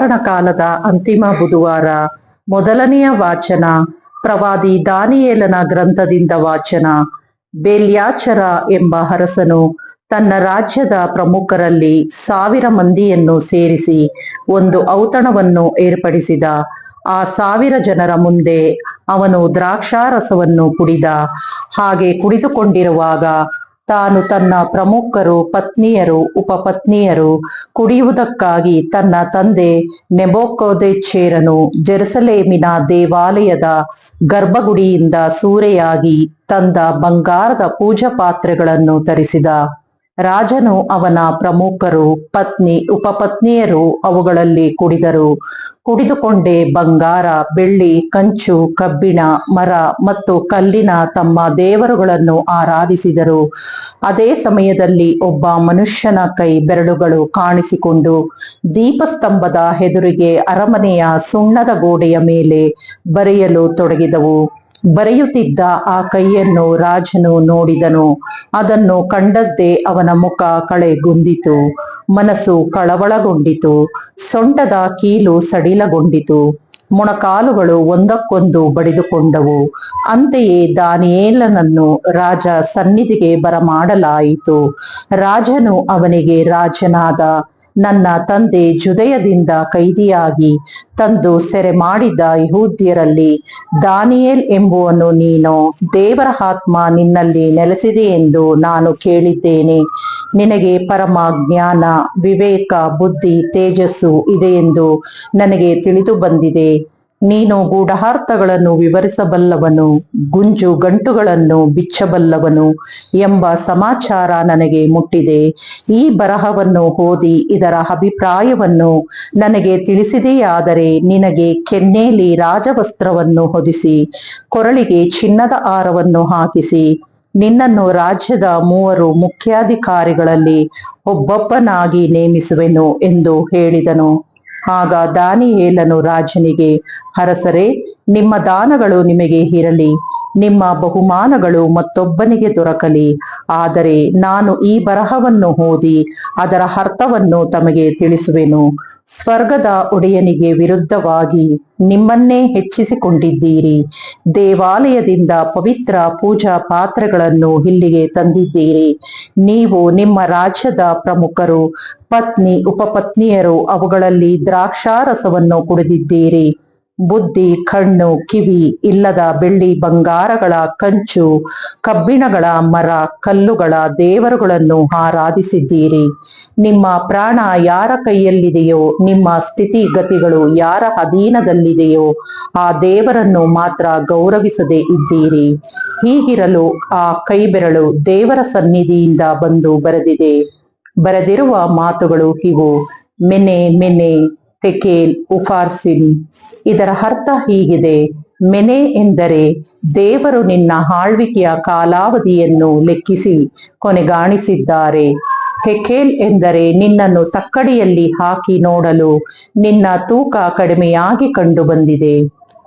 ಕಾಲದ ಅಂತಿಮ ಬುಧವಾರ ಮೊದಲನೆಯ ವಾಚನ ಪ್ರವಾದಿ ದಾನಿಯೇಲನ ಗ್ರಂಥದಿಂದ ವಾಚನ. ಬೇಲ್ಯಾಚರ ಎಂಬ ಹರಸನು ತನ್ನ ರಾಜ್ಯದ ಪ್ರಮುಖರಲ್ಲಿ ಸಾವಿರ ಮಂದಿಯನ್ನು ಸೇರಿಸಿ ಒಂದು ಔತಣವನ್ನು ಏರ್ಪಡಿಸಿದ. ಆ ಸಾವಿರ ಜನರ ಮುಂದೆ ಅವನು ದ್ರಾಕ್ಷಾರಸವನ್ನು ಕುಡಿದ. ಹಾಗೆ ಕುಡಿದುಕೊಂಡಿರುವಾಗ ತಾನು ತನ್ನ ಪ್ರಮುಖರು, ಪತ್ನಿಯರು, ಉಪಪತ್ನಿಯರು ಕುಡಿಯುವುದಕ್ಕಾಗಿ ತನ್ನ ತಂದೆ ನೆಬೋಕೋದೆಚ್ಚೇರನು ಜೆರುಸಲೇಮಿನ ದೇವಾಲಯದ ಗರ್ಭಗುಡಿಯಿಂದ ಸೂರೆಯಾಗಿ ತಂದ ಬಂಗಾರದ ಪೂಜಾ ಪಾತ್ರೆಗಳನ್ನು ತರಿಸಿದ ರಾಜನು ಅವನ ಪ್ರಮುಖರು, ಪತ್ನಿ, ಉಪಪತ್ನಿಯರು ಅವುಗಳಲ್ಲಿ ಕುಡಿದರು. ಕುಡಿದುಕೊಂಡೇ ಬಂಗಾರ, ಬೆಳ್ಳಿ, ಕಂಚು, ಕಬ್ಬಿಣ, ಮರ ಮತ್ತು ಕಲ್ಲಿನ ತಮ್ಮ ದೇವರುಗಳನ್ನು ಆರಾಧಿಸಿದರು. ಅದೇ ಸಮಯದಲ್ಲಿ ಒಬ್ಬ ಮನುಷ್ಯನ ಕೈ ಬೆರಳುಗಳು ಕಾಣಿಸಿಕೊಂಡು ದೀಪಸ್ತಂಭದ ಹೆದುರಿಗೆ ಅರಮನೆಯ ಸುಣ್ಣದ ಗೋಡೆಯ ಮೇಲೆ ಬರೆಯಲು ತೊಡಗಿದವು. ಬರೆಯುತ್ತಿದ್ದ ಆ ಕೈಯನ್ನು ರಾಜನು ನೋಡಿದನು. ಅದನ್ನು ಕಂಡದ್ದೇ ಅವನ ಮುಖ ಕಳೆ ಗುಂದಿತು, ಮನಸ್ಸು ಕಳವಳಗೊಂಡಿತು, ಸೊಂಟದ ಕೀಲು ಸಡಿಲಗೊಂಡಿತು. ಮೊಣಕಾಲುಗಳು ಒಂದಕ್ಕೊಂದು ಬಡಿದುಕೊಂಡವು. ಅಂತೆಯೇ ದಾನಿಯೇಲನನ್ನು ರಾಜ ಸನ್ನಿಧಿಗೆ ಬರಮಾಡಲಾಯಿತು. ರಾಜನು ಅವನಿಗೆ ರಾಜನಾದ ನನ್ನ ತಂದೆ ಜುದಯದಿಂದ ಕೈದಿಯಾಗಿ ತಂದು ಸೆರೆ ಮಾಡಿದ ಯಹೂದ್ಯರಲ್ಲಿ, ದಾನಿಯೇಲ್ ಎಂಬುವನು ನೀನು ದೇವರ ಆತ್ಮ ನಿನ್ನಲ್ಲಿ ನೆಲೆಸಿದೆ ಎಂದು ನಾನು ಕೇಳಿದ್ದೇನೆ. ನಿನಗೆ ಪರಮ ಜ್ಞಾನ, ವಿವೇಕ, ಬುದ್ಧಿ, ತೇಜಸ್ಸು ಇದೆ ಎಂದು ನನಗೆ ತಿಳಿದು ಬಂದಿದೆ. ನೀನು ಗೂಢಾರ್ಥಗಳನ್ನು ವಿವರಿಸಬಲ್ಲವನು, ಗುಂಜು ಗಂಟುಗಳನ್ನು ಬಿಚ್ಚಬಲ್ಲವನು ಎಂಬ ಸಮಾಚಾರ ನನಗೆ ಮುಟ್ಟಿದೆ. ಈ ಬರಹವನ್ನು ಓದಿ ಇದರ ಅಭಿಪ್ರಾಯವನ್ನು ನನಗೆ ತಿಳಿಸಿದೆಯಾದರೆ ನಿನಗೆ ಕೆನ್ನೇಲಿ ರಾಜವಸ್ತ್ರವನ್ನು ಹೊದಿಸಿ, ಕೊರಳಿಗೆ ಚಿನ್ನದ ಆರವನ್ನು ಹಾಕಿಸಿ, ನಿನ್ನನ್ನು ರಾಜ್ಯದ ಮೂವರು ಮುಖ್ಯಾಧಿಕಾರಿಗಳಲ್ಲಿ ಒಬ್ಬೊಬ್ಬನಾಗಿ ನೇಮಿಸುವೆನು ಎಂದು ಹೇಳಿದನು. ಆಗ ದಾನಿಯೇಲನು ರಾಜನಿಗೆ ಅರಸರೇ ನಿಮ್ಮ ದಾನಗಳು ನಿಮಗೆ ಇರಲಿ. ನಿಮ್ಮ ಬಹುಮಾನಗಳು ಮತ್ತೊಬ್ಬನಿಗೆ ದೊರಕಲಿ. ಆದರೆ ನಾನು ಈ ಬರಹವನ್ನು ಓದಿ ಅದರ ಅರ್ಥವನ್ನು ತಮಗೆ ತಿಳಿಸುವೆನು. ಸ್ವರ್ಗದ ಒಡೆಯನಿಗೆ ವಿರುದ್ಧವಾಗಿ ನಿಮ್ಮನ್ನೇ ಹೆಚ್ಚಿಸಿಕೊಂಡಿದ್ದೀರಿ. ದೇವಾಲಯದಿಂದ ಪವಿತ್ರ ಪೂಜಾ ಪಾತ್ರೆಗಳನ್ನು ಇಲ್ಲಿಗೆ ತಂದಿದ್ದೀರಿ. ನೀವು ನಿಮ್ಮ ರಾಜ್ಯದ ಪ್ರಮುಖರು, ಪತ್ನಿ, ಉಪಪತ್ನಿಯರು ಅವುಗಳಲ್ಲಿ ದ್ರಾಕ್ಷಾರಸವನ್ನು ಕುಡಿದಿದ್ದೀರಿ. ಬುದ್ಧಿ, ಕಣ್ಣು, ಕಿವಿ ಇಲ್ಲದ ಬೆಳ್ಳಿ ಬಂಗಾರಗಳ ಕಂಚು, ಕಬ್ಬಿಣಗಳ ಮರ, ಕಲ್ಲುಗಳ ದೇವರುಗಳನ್ನು ಆರಾಧಿಸಿದ್ದೀರಿ. ನಿಮ್ಮ ಪ್ರಾಣ ಯಾರ ಕೈಯಲ್ಲಿದೆಯೋ, ನಿಮ್ಮ ಸ್ಥಿತಿಗತಿಗಳು ಯಾರ ಅಧೀನದಲ್ಲಿದೆಯೋ, ಆ ದೇವರನ್ನು ಮಾತ್ರ ಗೌರವಿಸದೆ ಇದ್ದೀರಿ. ಹೀಗಿರಲು ಆ ಕೈಬೆರಳು ದೇವರ ಸನ್ನಿಧಿಯಿಂದ ಬಂದು ಬರೆದಿದೆ. ಬರೆದಿರುವ ಮಾತುಗಳು ಇವು. Mene mene. Tekel, upharsin. ಇದರ ಅರ್ಥ ಹೀಗಿದೆ, ಮೆನೆ ಎಂದರೆ ದೇವರು ನಿನ್ನ ಆಳ್ವಿಕೆಯ ಕಾಲಾವಧಿಯನ್ನು ಲೆಕ್ಕಿಸಿ, ಕೊನೆಗಾಣಿಸಿದ್ದಾರೆ. ತೆಕೇಲ್ ಎಂದರೆ ನಿನ್ನನ್ನು ತಕ್ಕಡಿಯಲ್ಲಿ ಹಾಕಿ ನೋಡಲು, ನಿನ್ನ ತೂಕ ಕಡಿಮೆಯಾಗಿ ಕಂಡು ಬಂದಿದೆ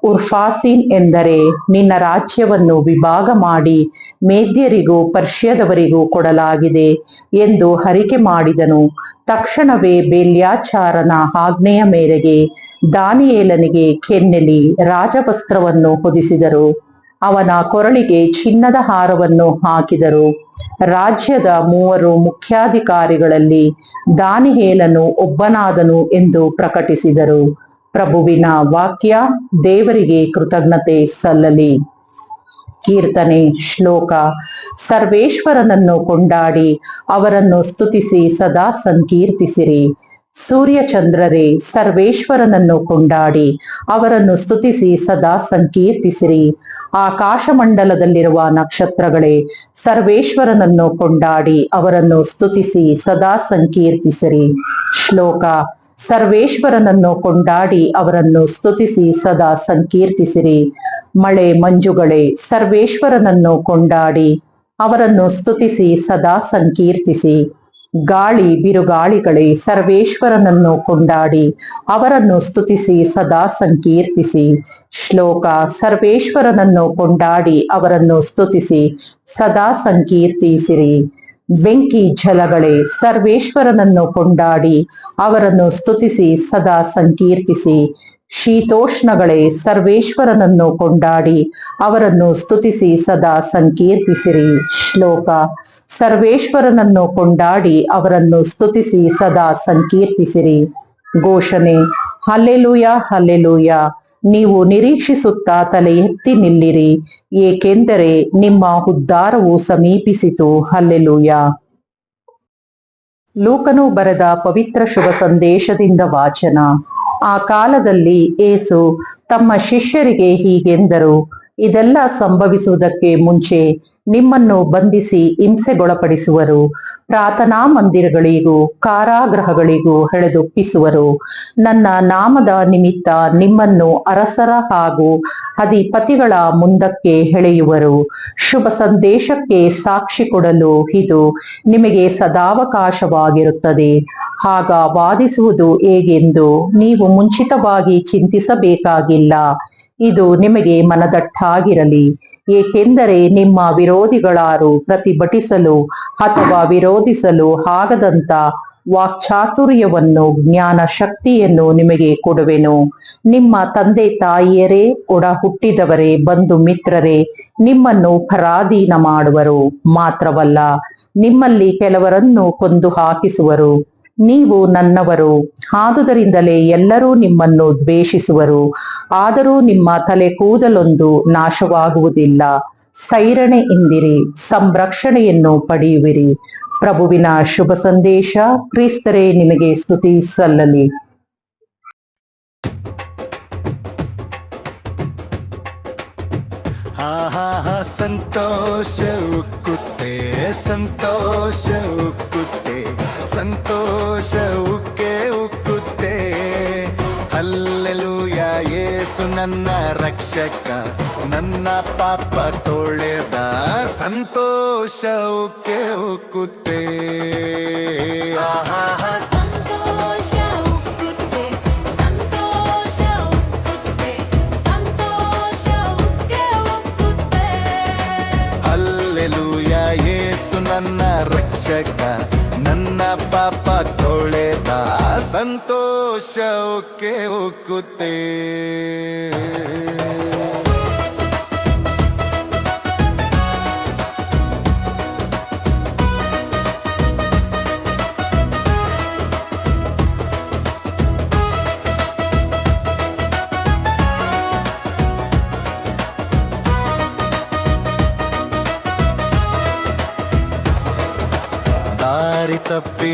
ಉರ್ಫಾಸಿನ್ ಎಂದರೆ ನಿನ್ನ ರಾಜ್ಯವನ್ನು ವಿಭಾಗ ಮಾಡಿ ಮೇದ್ಯರಿಗೂ ಪರ್ಷ್ಯದವರಿಗೂ ಕೊಡಲಾಗಿದೆ ಎಂದು ಹರಿಕೆ ಮಾಡಿದನು. ತಕ್ಷಣವೇ ಬೇಲ್ಯಾಚಾರನ ಆಜ್ಞೆಯ ಮೇರೆಗೆ ದಾನಿಯೇಲನಿಗೆ ಕೆನ್ನೆಲಿ ರಾಜವಸ್ತ್ರವನ್ನು ಹೊದಿಸಿದರು. ಅವನ ಕೊರಳಿಗೆ ಚಿನ್ನದ ಹಾರವನ್ನು ಹಾಕಿದರು. ರಾಜ್ಯದ ಮೂವರು ಮುಖ್ಯಾಧಿಕಾರಿಗಳಲ್ಲಿ ದಾನಿಹೇಲನು ಒಬ್ಬನಾದನು ಎಂದು ಪ್ರಕಟಿಸಿದರು. ಪ್ರಭುವಿನ ವಾಕ್ಯ ದೇವರಿಗೆ ಕೃತಜ್ಞತೆ ಸಲ್ಲಲಿ. ಕೀರ್ತನೆ, ಶ್ಲೋಕ, ಸರ್ವೇಶ್ವರನನ್ನು ಕೊಂಡಾಡಿ, ಅವರನ್ನು ಸ್ತುತಿಸಿ, ಸದಾ ಸಂಕೀರ್ತಿಸಿರಿ. ಸೂರ್ಯಚಂದ್ರರೇ, ಸರ್ವೇಶ್ವರನನ್ನು ಕೊಂಡಾಡಿ, ಅವರನ್ನು ಸ್ತುತಿಸಿ, ಸದಾ ಸಂಕೀರ್ತಿಸಿರಿ. ಆಕಾಶಮಂಡಲದಲ್ಲಿರುವ ನಕ್ಷತ್ರಗಳೇ, ಸರ್ವೇಶ್ವರನನ್ನು ಕೊಂಡಾಡಿ, ಅವರನ್ನು ಸ್ತುತಿಸಿ, ಸದಾ ಸಂಕೀರ್ತಿಸಿರಿ. ಶ್ಲೋಕ ಸರ್ವೇಶ್ವರನನ್ನು ಕೊಂಡಾಡಿ ಅವರನ್ನು ಸ್ತುತಿಸಿ, ಸದಾ ಸಂಕೀರ್ತಿಸಿರಿ. ಮಳೆ ಮಂಜುಗಳೇ, ಸರ್ವೇಶ್ವರನನ್ನು ಕೊಂಡಾಡಿ ಅವರನ್ನು ಸ್ತುತಿಸಿ, ಸದಾ ಸಂಕೀರ್ತಿಸಿ. ಗಾಳಿ ಬಿರುಗಾಳಿಗಳೇ, ಸರ್ವೇಶ್ವರನನ್ನು ಕೊಂಡಾಡಿ ಅವರನ್ನು ಸ್ತುತಿಸಿ, ಸದಾ ಸಂಕೀರ್ತಿಸಿ. ಶ್ಲೋಕ, ಸರ್ವೇಶ್ವರನನ್ನು ಕೊಂಡಾಡಿ ಅವರನ್ನು ಸ್ತುತಿಸಿ, ಸದಾ ಸಂಕೀರ್ತಿಸಿರಿ. ಬೆಂಕಿ ಝಲಗಳೇ, ಸರ್ವೇಶ್ವರನನ್ನು ಕೊಂಡಾಡಿ ಅವರನ್ನು ಸ್ತುತಿಸಿ, ಸದಾ ಸಂಕೀರ್ತಿಸಿ. ಶೀತೋಷ್ಣಗಳೇ, ಸರ್ವೇಶ್ವರನನ್ನು ಕೊಂಡಾಡಿ ಅವರನ್ನು ಸ್ತುತಿಸಿ, ಸದಾ ಸಂಕೀರ್ತಿಸಿರಿ. ಶ್ಲೋಕ, ಸರ್ವೇಶ್ವರನನ್ನು ಕೊಂಡಾಡಿ ಅವರನ್ನು ಸ್ತುತಿಸಿ, ಸದಾ ಸಂಕೀರ್ತಿಸಿರಿ. ಘೋಷಣೆ ಹಲ್ಲೆಲೂಯ ಹಲ್ಲೆಲೂಯ. ನೀವು ನಿರೀಕ್ಷಿಸುತ್ತಾ ತಲೆ ಎತ್ತಿ ನಿಲ್ಲಿರಿ. ಏಕೆಂದರೆ ನಿಮ್ಮ ಉದ್ಧಾರವು ಸಮೀಪಿಸಿತು. ಹಲ್ಲೆಲೂಯ. ಲೋಕನು ಬರೆದ ಪವಿತ್ರ ಶುಭ ಸಂದೇಶದಿಂದ ವಾಚನ. ಆ ಕಾಲದಲ್ಲಿ ಏಸು ತಮ್ಮ ಶಿಷ್ಯರಿಗೆ ಹೀಗೆಂದರು. ಇದೆಲ್ಲ ಸಂಭವಿಸುವುದಕ್ಕೆ ಮುಂಚೆ ನಿಮ್ಮನ್ನು ಬಂಧಿಸಿ ಹಿಂಸೆಗೊಳಪಡಿಸುವರು. ಪ್ರಾರ್ಥನಾ ಮಂದಿರಗಳಿಗೂ, ಕಾರಾಗೃಹಗಳಿಗೂ ಹೆಳೆದೊಪ್ಪಿಸುವರು. ನನ್ನ ನಾಮದ ನಿಮಿತ್ತ ನಿಮ್ಮನ್ನು ಅರಸರ ಹಾಗೂ ಅಧಿಪತಿಗಳ ಮುಂದಕ್ಕೆ ಎಳೆಯುವರು ಶುಭ ಸಂದೇಶಕ್ಕೆ ಸಾಕ್ಷಿ ಕೊಡಲು ಇದು ನಿಮಗೆ ಸದಾವಕಾಶವಾಗಿರುತ್ತದೆ. ಆಗ ವಾದಿಸುವುದು ಹೇಗೆಂದು ನೀವು ಮುಂಚಿತವಾಗಿ ಚಿಂತಿಸಬೇಕಾಗಿಲ್ಲ. ಇದು ನಿಮಗೆ ಮನದಟ್ಟಾಗಿರಲಿ. ಏಕೆಂದರೆ ನಿಮ್ಮ ವಿರೋಧಿಗಳಾರು ಪ್ರತಿಭಟಿಸಲು ಅಥವಾ ವಿರೋಧಿಸಲು ಆಗದಂತ ವಾಕ್ಚಾತುರ್ಯವನ್ನು ಜ್ಞಾನ ಶಕ್ತಿಯನ್ನು ನಿಮಗೆ ಕೊಡುವೆನು. ನಿಮ್ಮ ತಂದೆ ತಾಯಿಯರೇ ಕೂಡ ಹುಟ್ಟಿದವರೇ, ಬಂಧು ಮಿತ್ರರೇ, ನಿಮ್ಮನ್ನು ಪರಾಧೀನ ಮಾಡುವರು. ಮಾತ್ರವಲ್ಲ, ನಿಮ್ಮಲ್ಲಿ ಕೆಲವರನ್ನು ಕೊಂದು ಹಾಕಿಸುವರು. ನೀವು ನನ್ನವರು. ಆದುದರಿಂದಲೇ ಎಲ್ಲರೂ ನಿಮ್ಮನ್ನು ದ್ವೇಷಿಸುವರು. ಆದರೂ ನಿಮ್ಮ ತಲೆ ಕೂದಲೊಂದು ನಾಶವಾಗುವುದಿಲ್ಲ. ಸೈರಣೆ ಎಂದಿರಿ, ಸಂರಕ್ಷಣೆಯನ್ನು ಪಡೆಯುವಿರಿ. ಪ್ರಭುವಿನ ಶುಭ ಸಂದೇಶ, ಕ್ರಿಸ್ತರೇ ನಿಮಗೆ ಸ್ತುತಿ ಸಲ್ಲಲಿ. ಸಂತೋಷ ಉಕ್ಕುತ್ತೆ ಸಂತೋಷ ಉಕ್ಕುತ್ತೆ. ಸಂತೋಷ ಉಕ್ಕೆ ಉಕ್ಕುತ್ತೆ. ಅಲ್ಲೆಲೂಯ ಯೇಸು ನನ್ನ ರಕ್ಷಕ ನನ್ನ ಪಾಪ ತೊಳೆದ ಉಕ್ಕೆ ಉಕ್ಕುತ್ತೆ. ಸಂತೋಷ ಉಕ್ಕೆ ಉಕ್ಕುತ್ತೆ. ಅಲ್ಲೆಲೂಯ ಯೇಸು ನನ್ನ ರಕ್ಷಕ ಸಂತೋಷ ಉಕ್ಕೆ ಉಕ್ಕುತ್ತೆ ದಾರಿ ತಪ್ಪಿ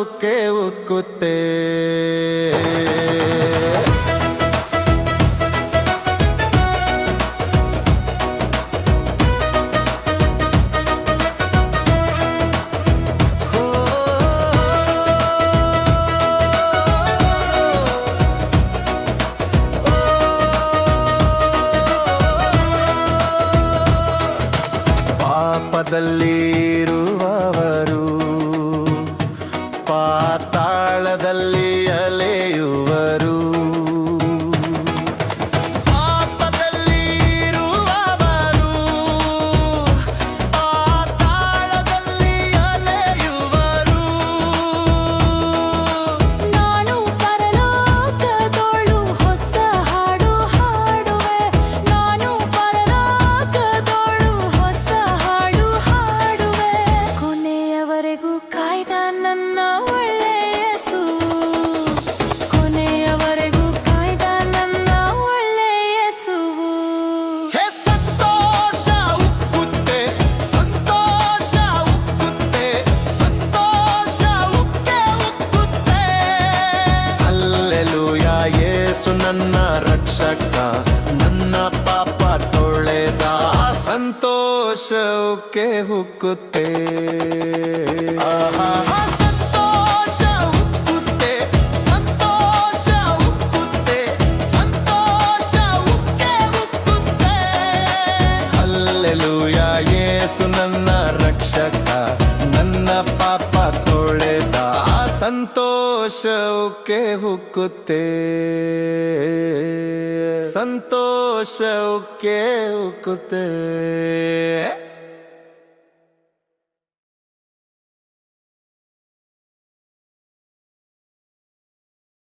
ಉಕ್ಕೆ ಉಕ್ಕುತ್ತೆ. ಪಾಪದಲ್ಲಿ ನನ್ನ ಪಾಪ ತೊಳೆದ ಸಂತೋಷಕ್ಕೆ ಹುಕ್ಕುತ್ತೆ ನನ್ನ ರಕ್ಷಕ ನನ್ನ ಪಾಪ ತೊಳೆದ ಆ ಸಂತೋಷಕ್ಕೆ ಹುಕ್ಕುತ್ತೆ ಸಂತೋಷಕ್ಕೆ ಹುಕ್ಕುತ್ತೆ